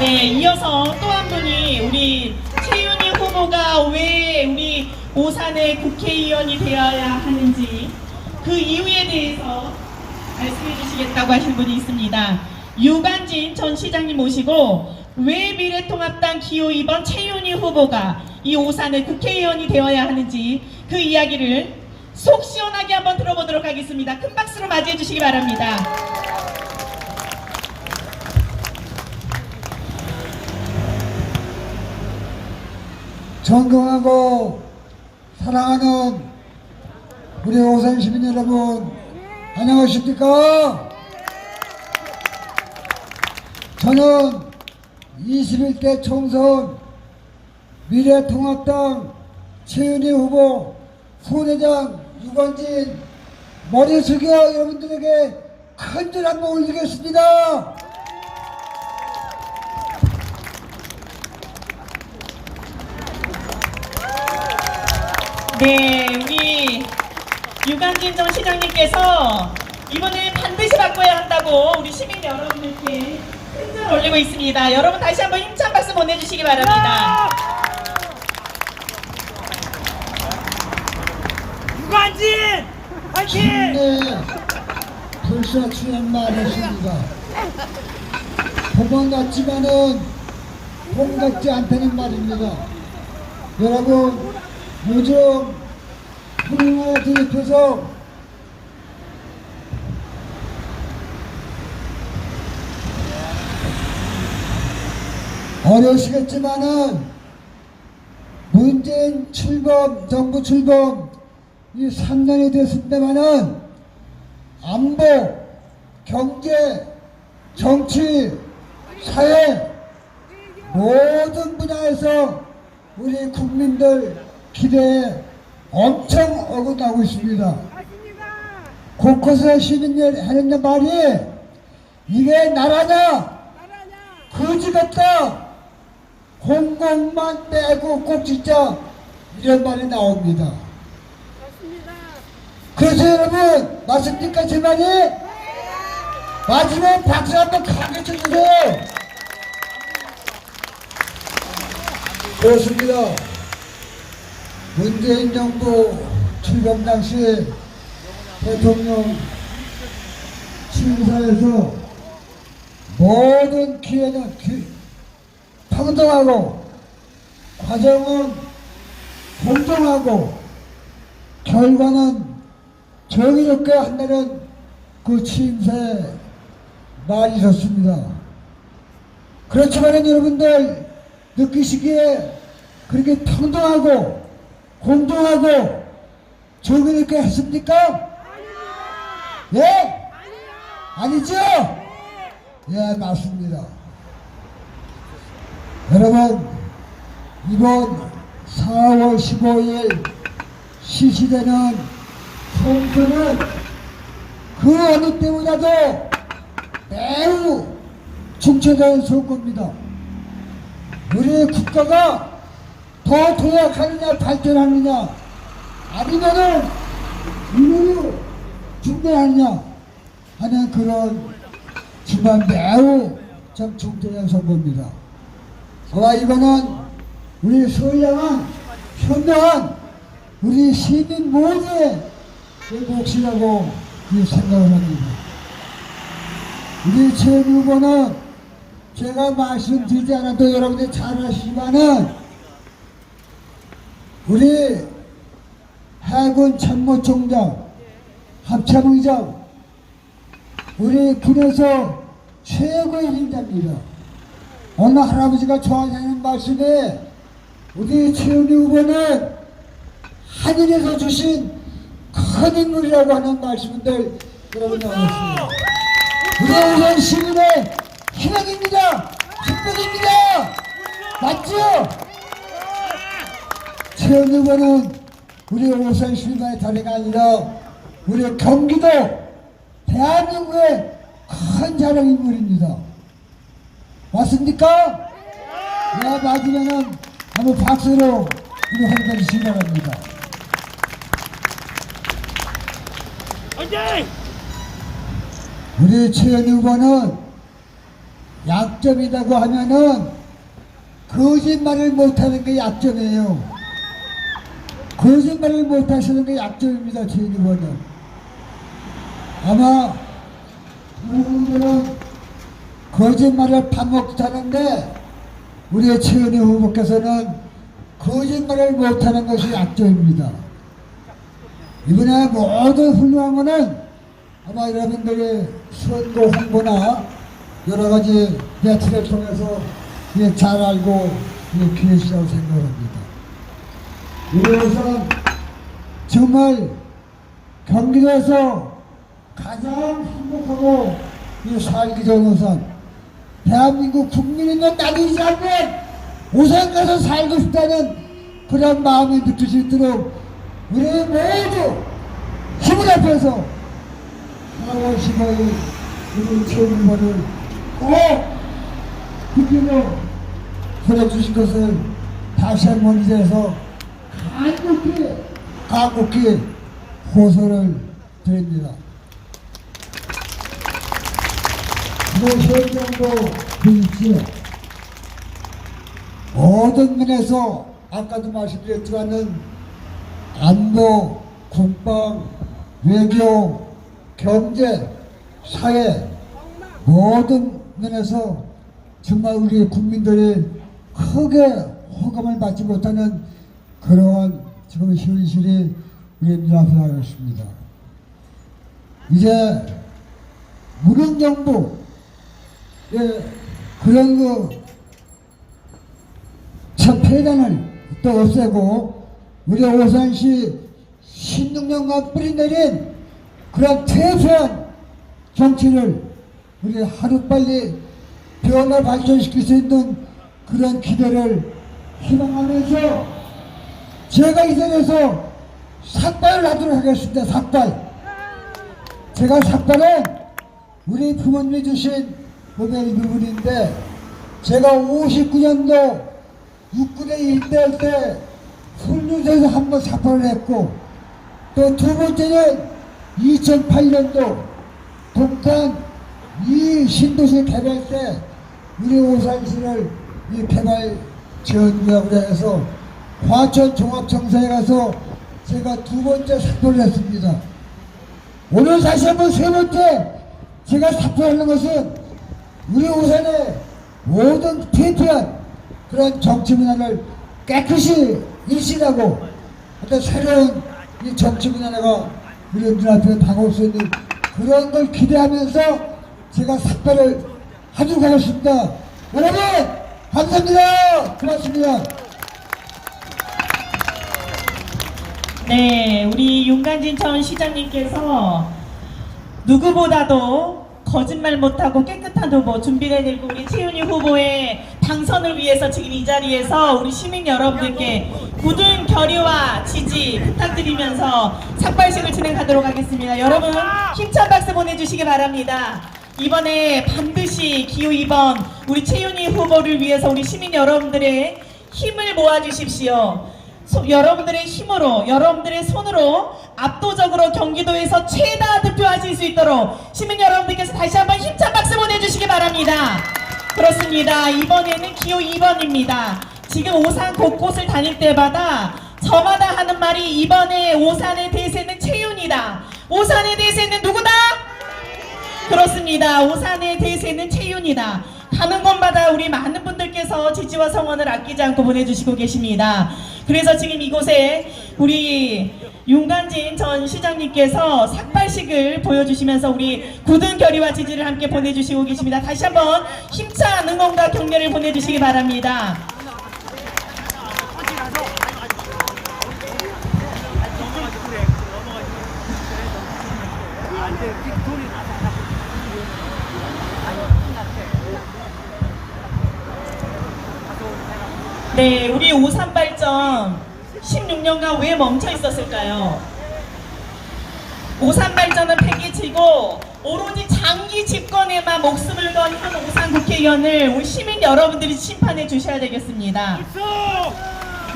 네, 이어서 또 한 분이 우리 최윤희 후보가 왜 우리 오산의 국회의원이 되어야 하는지 그 이유에 대해서 말씀해 주시겠다고 하신 분이 있습니다. 유관진 전 시장님 모시고 왜 미래통합당 기호 2번 최윤희 후보가 이 오산의 국회의원이 되어야 하는지 그 이야기를 속 시원하게 한번 들어보도록 하겠습니다. 큰 박수로 맞이해 주시기 바랍니다. 존경하고 사랑하는 우리 오산 시민 여러분 안녕하십니까? 저는 21대 총선 미래통합당 최은희 후보副회장 유관진 머리 숙여 여러분들에게 큰줄 한번 올리겠습니다. 네, 우리 유관진 전 시장님께서 이번에 반드시 바꿔야 한다고 우리 시민 여러분들께 큰절 올리고 있습니다. 여러분 다시 한번 힘찬 박수 보내주시기 바랍니다. 유관진! 화이팅! 네, 벌써 취한 말이십니다. 보건 같지만은 봄 같지 않다는 말입니다. 여러분, 요즘 코로나 대입해서 어려우시겠지만은 문재인 출범, 정부 출범 이 3년이 됐습니다만은 안보, 경제, 정치, 사회 모든 분야에서 우리 국민들 기대에 엄청 어긋나고 있습니다. 곳곳에 시민들 하는 말이 이게 나라냐? 거지 같다. 공공만 빼고 꼭 진짜 이런 말이 나옵니다. 그래서 여러분 맞습니까 제 말이? 마지막 박수 한번 강하게 쳐주세요. 그렇습니다. 문재인 정부 출범 당시 대통령 취임사에서 모든 기회는 기, 평등하고 과정은 공정하고 결과는 정의롭게 한다는 그 취임사에 말이 있었습니다. 그렇지만 여러분들 느끼시기에 그렇게 평등하고 공정하고 정의롭게 했습니까? 예? 아니죠? 예, 맞습니다. 여러분, 이번 4월 15일 실시되는 총선은 그 어느 때보다도 매우 중차대한 선거입니다. 우리 국가가 더 도약하느냐 발전하느냐 아니면은 이대로 중대하느냐 하는 그런 정말 매우 참 중대한 선거입니다. 아마 이거는 우리 소양한 현명한 우리 시민 모두의 몫이라고 생각을 합니다. 우리 최 후보는 제가 말씀드리지 않아도 여러분들이 잘 아시지만은 우리 해군 참모총장 합참의장 우리 군에서 최고의 인자입니다. 어느 할아버지가 저한테 하는 말씀에 우리 최은희 후보는 하늘에서 주신 큰 인물이라고 하는 말씀들 여러분 나왔습니다. 우리 우선 시민의 희망입니다. 축복입니다. 맞죠? 최은희 후보는 우리 오산 시민만의 다리가 아니라 우리 경기도 대한민국의 큰 자랑 인물입니다. 맞습니까? 네, 맞으면은 한번 박수로 우리 환영해 주시기 바랍니다. 화이팅! 우리 최현희 후보는 약점이라고 하면은 거짓말을 못하는 게 약점이에요. 거짓말을 못 하시는 게 약점입니다. 후보는. 아마 여러분들은 거짓말을 밥 못하는데 우리 최은희 후보께서는 거짓말을 못하는 것이 약점입니다. 이번에 모든 훌륭한 거는 아마 여러분들의 선거 홍보나 여러 가지 매체를 통해서 이게 잘 알고 이게 계시라고 생각합니다. 이것은 정말 경기도에서 가장 행복하고 이 살기 좋은 우선 대한민국 국민이면 나뉘지 않는 우선 가서 살고 싶다는 그런 마음이 느낄 수 있도록 우리 모두 힘을 합해서 4월 15일 우리 최후보를 꼭 국민으로 보내주신 것을 다시 한번 이제서 간곡히 간곡히 호소를 드립니다. 현장도 보십시오. 모든 면에서 아까도 말씀드렸지만은 안보, 국방, 외교, 경제, 사회 모든 면에서 정말 우리 국민들이 크게 호감을 받지 못하는 그러한 지금 현실이 우리 나고 있습니다. 이제 무능정부 예, 그런 그참 폐단을 또 없애고 우리 오산시 16년간 뿌리내린 그런 퇴폐한 정치를 우리 하루빨리 변화 발전시킬 수 있는 그런 기대를 희망하면서 제가 이 자리에서 삭발을 하도록 하겠습니다. 삭발. 제가 삭발은 우리 부모님이 주신 몸의 일부분인데 제가 59년도 육군에 일대할 때 훈련소에서 한 번 삭발을 했고 또 두 번째는 2008년도 북한 이 신도시 개발 때 우리 오산시를 이 개발 지원구역으로 해서 화천 종합청사에 가서 제가 두 번째 삭발을 했습니다. 오늘 다시 한번 세 번째 제가 삭발하는 것은 우리 오산의 모든 퇴폐한 그런 정치 문화를 깨끗이 일신하고 어떤 새로운 이 정치 문화가 우리 눈앞에 다가올 수 있는 그런 걸 기대하면서 제가 삭발을 하도록 하겠습니다. 여러분 감사합니다. 고맙습니다. 네, 우리 윤관진천 시장님께서 누구보다도 거짓말 못하고 깨끗한 후보 준비를 해들고 우리 최윤희 후보의 당선을 위해서 지금 이 자리에서 우리 시민 여러분들께 굳은 결의와 지지 부탁드리면서 삭발식을 진행하도록 하겠습니다. 여러분 힘찬 박수 보내주시기 바랍니다. 이번에 반드시 기호 2번 우리 최윤희 후보를 위해서 우리 시민 여러분들의 힘을 모아주십시오. 소- 여러분들의 힘으로 여러분들의 손으로 압도적으로 경기도에서 최다 득표하실 수 있도록 시민 여러분들께서 다시 한번 힘찬 박수 보내주시기 바랍니다. 그렇습니다. 이번에는 기호 2번입니다. 지금 오산 곳곳을 다닐 때마다 저마다 하는 말이 이번에 오산의 대세는 최윤이다. 오산의 대세는 누구다? 그렇습니다. 오산의 대세는 최윤이다. 가는 곳마다 우리 많은 분들께서 지지와 성원을 아끼지 않고 보내주시고 계십니다. 그래서 지금 이곳에 우리 윤관진 전 시장님께서 삭발식을 보여주시면서 우리 굳은 결의와 지지를 함께 보내주시고 계십니다. 다시 한번 힘찬 응원과 격려를 보내주시기 바랍니다. 네, 우리 오산발전 16년간 왜 멈춰 있었을까요? 오산발전은 폐기치고 오로지 장기 집권에만 목숨을 건 한 오산 국회의원을 우리 시민 여러분들이 심판해 주셔야 되겠습니다.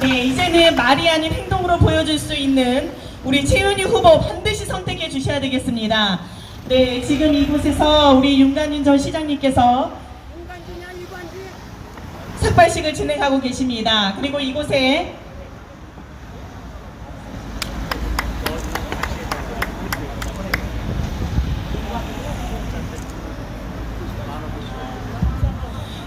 네, 이제는 말이 아닌 행동으로 보여줄 수 있는 우리 최윤희 후보 반드시 선택해 주셔야 되겠습니다. 네, 지금 이곳에서 우리 윤관윤 전 시장님께서 삭발식을 진행하고 계십니다. 그리고 이곳에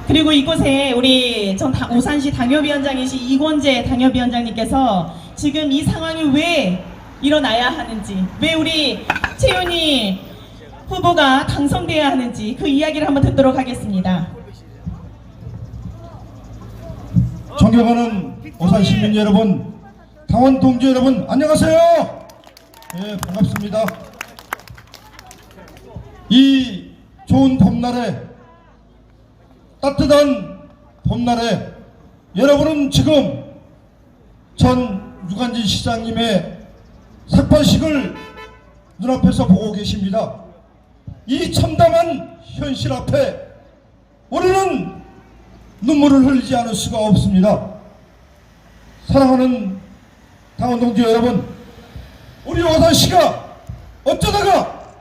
그리고 이곳에 우리 전 다- 오산시 당협위원장이신 이권재 당협위원장님께서 지금 이 상황이 왜 일어나야 하는지, 왜 우리 최윤희 후보가 당선돼야 하는지 그 이야기를 한번 듣도록 하겠습니다. 존경하는 오산 시민 여러분, 강원 동지 여러분, 안녕하세요. 예, 반갑습니다. 이 좋은 봄날에 따뜻한 봄날에 여러분은 지금 전 유관진 시장님의 삭발식을 눈앞에서 보고 계십니다. 이 참담한 현실 앞에 우리는 눈물을 흘리지 않을 수가 없습니다. 사랑하는 강원동지 여러분, 우리 오산시가 어쩌다가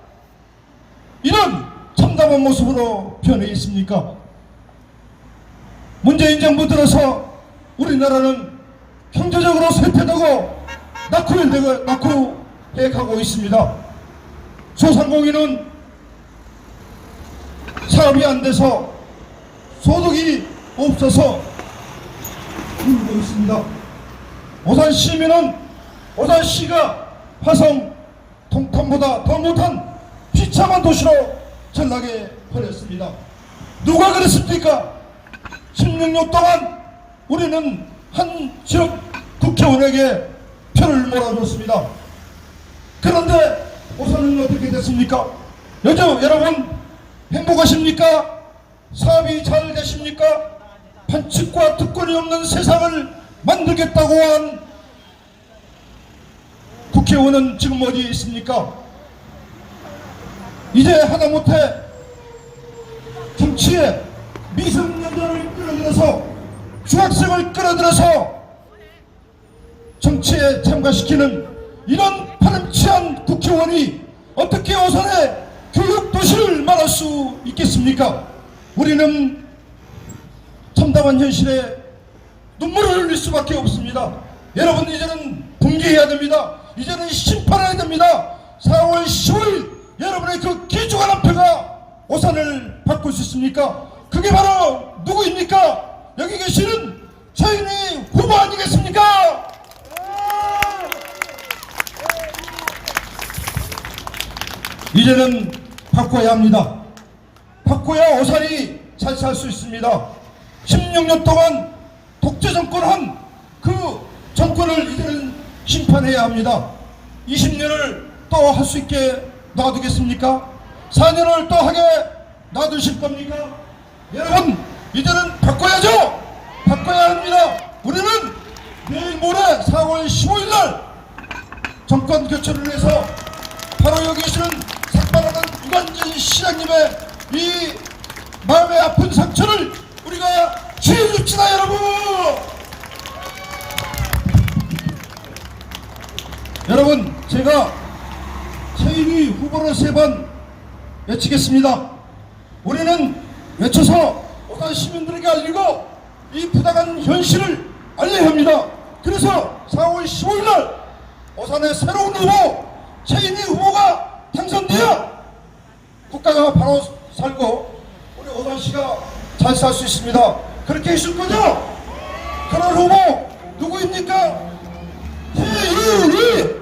이런 참담한 모습으로 변해 있습니까? 문재인 정부 들어서 우리나라는 경제적으로 쇠퇴되고 낙후되고 낙후해 가고 있습니다. 소상공인은 사업이 안 돼서 소득이 없어서 울고 있습니다. 오산 시민은 오산시가 화성 통탄보다 더 못한 비참한 도시로 전락해 버렸습니다. 누가 그랬습니까? 16년 동안 우리는 한 지역 국회의원에게 표를 몰아줬습니다. 그런데 오산은 어떻게 됐습니까? 요즘 여러분 행복하십니까? 사업이 잘 되십니까? 반칙과 특권이 없는 세상을 만들겠다고 한 국회의원은 지금 어디에 있습니까? 이제 하다못해 정치에 미성년자를 끌어들여서 중학생을 끌어들여서 정치에 참가시키는 이런 파렴치한 국회의원이 어떻게 오산의 교육도시를 말할 수 있겠습니까? 우리는 참담한 현실에 눈물을 흘릴 수밖에 없습니다. 여러분 이제는 분개해야 됩니다. 이제는 심판해야 됩니다. 4월 10일 여러분의 그 기중한 한 표가 오산을 바꿀 수 있습니까? 그게 바로 누구입니까? 여기 계시는 최인희 후보 아니겠습니까? 이제는 바꿔야 합니다. 바꿔야 오산이 잘 살 수 있습니다. 16년 동안 독재 정권한 그 정권을 이제는 심판해야 합니다. 20년을 또 할 수 있게 놔두겠습니까? 4년을 또 하게 놔두실 겁니까? 여러분, 이제는 바꿔야죠! 바꿔야 합니다! 우리는 내일 모레 4월 15일 날 정권 교체를 위해서 바로 여기 계시는 삭발하는 유관진 시장님의 이 마음의 아픈 상처를 치유줍시다 여러분! 여러분 제가 최인희 후보를 세 번 외치겠습니다. 우리는 외쳐서 오산 시민들에게 알리고 이 부당한 현실을 알려야 합니다. 그래서 4월 15일 날 오산의 새로운 후보 최인희 후보가 당선되어 국가가 바로 살고 우리 오산시가 잘 살 수 있습니다. 그렇게 해줄 거죠? 그런 후보 누구입니까? 최윤희!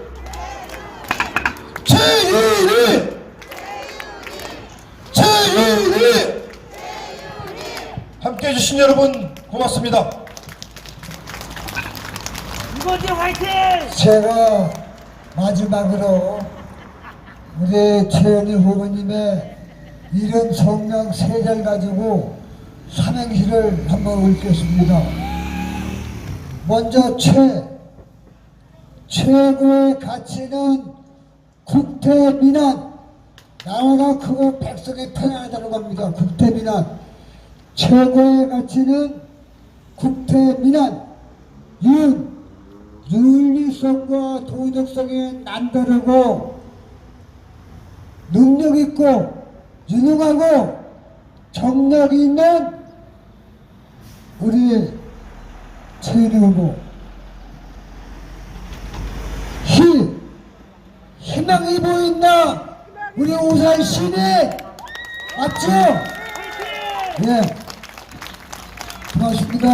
최윤희! 최윤희! 함께 해주신 여러분 고맙습니다. 이거지 화이팅! 제가 마지막으로 우리 최현희 후보님의 이런 성명 세 절 가지고 삼행시를 한번 읽겠습니다. 먼저 최. 최고의 가치는 국태민안 나라가 크고 백성이 편안하다고 합니다. 국태민안 최고의 가치는 국태민안 윤. 윤리성과 도덕성에 남다르고 능력 있고 유능하고 정력 있는 우리 최은희 후보 희 희망이 보인다 우리 오산 시내 맞죠? 예 고맙습니다.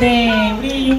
네, 우리 윤